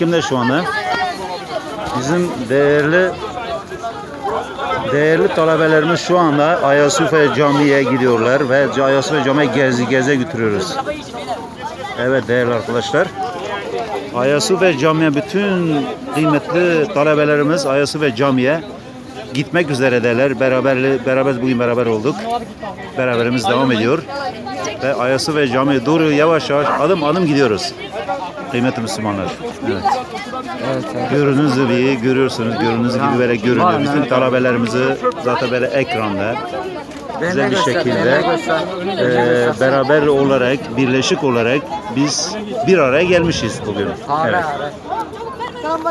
çekimde şu anda. Bizim değerli değerli talebelerimiz şu anda Ayasofya Camii'ye gidiyorlar ve Ayasofya Camii'ye gezi geze götürüyoruz. Evet değerli arkadaşlar. Ayasofya Camii'ye bütün kıymetli talebelerimiz Ayasofya Camii'ye gitmek üzeredeler. Beraber beraber bugün beraber olduk. Beraberimiz devam ediyor. Ve Ayasofya Camii'ye doğru yavaş yavaş adım adım gidiyoruz. Kıymetli Müslümanlar. Evet. Gördüğünüz gibi görüyorsunuz. Gördüğünüz gibi böyle görünüyor. Bütün talebelerimizi zaten böyle ekranda güzel bir şekilde e, beraber olarak, birleşik olarak biz bir araya gelmişiz bugün. Evet.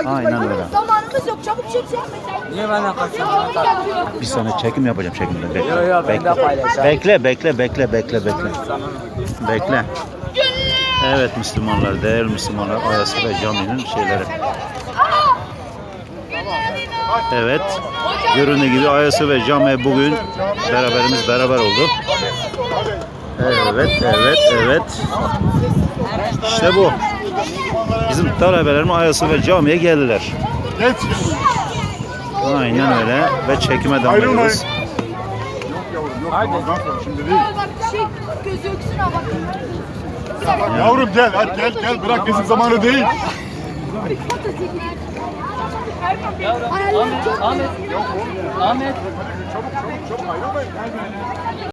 Aynen öyle. Zamanımız yok çabuk çek Niye benden kaçıyorsun? Bir sana çekim yapacağım çekimden. Bekle. Yo, yo, ben de bekle. paylaşacağım. bekle, bekle, bekle, bekle, bekle. Bekle. Evet Müslümanlar, değerli Müslümanlar, Ayasofya Camii'nin şeyleri. Evet. Göründüğü gibi Ayasofya Camii bugün beraberimiz beraber oldu. Evet, evet, evet. İşte bu. Bizim talebelerimiz Ayasofya Camii'ye geldiler. Aynen öyle ve çekime devam ediyoruz. Yok yavrum yok. Şimdi değil. Bak şey gözü öksün ha bak. Yavrum gel hadi gel gel bırak bizim zamanı değil. Çok Ahmet. Ahmet.